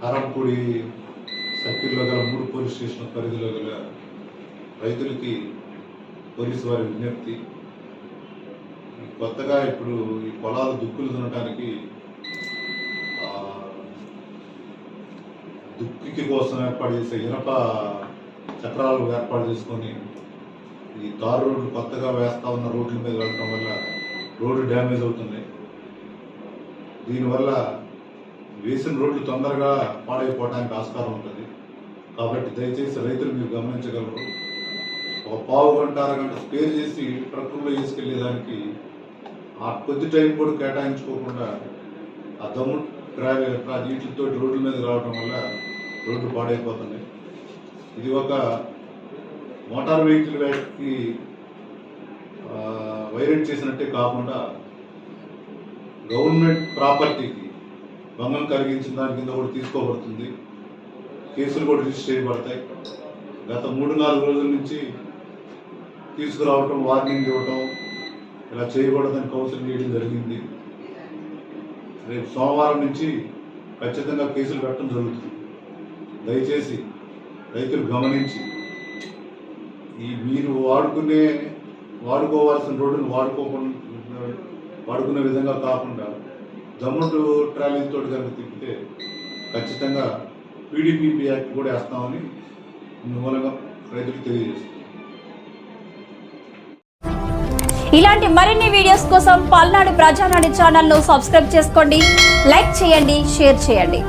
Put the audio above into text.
కారంపూడి సర్కిల్లో గల మూడు పోలీస్ స్టేషన్ పరిధిలో గల రైతులకి పోలీసు వారి విజ్ఞప్తి. కొత్తగా ఇప్పుడు ఈ పొలాలు దుక్కులు దున్నటానికి దుక్కి కోసం ఏర్పాటు చేసే ఇనప చక్రాలు ఏర్పాటు చేసుకొని ఈ తారు రోడ్లు కొత్తగా వేస్తా ఉన్న రోడ్ల మీద వెళ్ళడం వల్ల రోడ్డు డ్యామేజ్ అవుతున్నాయి దీనివల్ల వేసిన రోడ్లు తొందరగా పాడైపోవడానికి ఆస్కారం ఉంటుంది. కాబట్టి దయచేసి రైతులు మీరు గమనించగలరు. ఒక పావు గంట అరగంట స్పేర్ చేసి ట్రక్కుల్లో వేసుకెళ్ళేదానికి ఆ కొద్ది టైం కూడా కేటాయించుకోకుండా ఆ దమ్ము ట్రావెల్ నీటితో రోడ్ల మీద రావడం వల్ల రోడ్లు పాడైపోతున్నాయి. ఇది ఒక మోటార్ వెహికల్ వ్యాక్కి వైరేట్ చేసినట్టే కాకుండా గవర్నమెంట్ ప్రాపర్టీకి భంగం కలిగించిన దాని కింద కూడా తీసుకోబడుతుంది. కేసులు కూడా రిజిస్టర్ చేయబడతాయి. గత మూడు నాలుగు రోజుల నుంచి తీసుకురావటం వార్నింగ్ ఇవ్వటం ఇలా చేయకూడదని కౌన్సిలింగ్ చేయడం జరిగింది. రేపు సోమవారం నుంచి ఖచ్చితంగా కేసులు పెట్టడం జరుగుతుంది. దయచేసి రైతులు గమనించి ఈ మీరు వాడుకునే వాడుకోవాల్సిన రోడ్డును వాడుకోకుండా వాడుకునే విధంగా కాకుండా దమ్ముడు తోటి కనుక తిప్పితే ఖచ్చితంగా పీడీపీపీ యాక్ట్ కూడా వేస్తామని మూలంగా రైతులకు తెలియజేస్తాం ఇలాంటి మరిన్ని వీడియోస్ కోసం పల్నాడు ప్రజానాడు ఛానల్ను సబ్స్క్రైబ్ చేసుకోండి లైక్ చేయండి షేర్ చేయండి.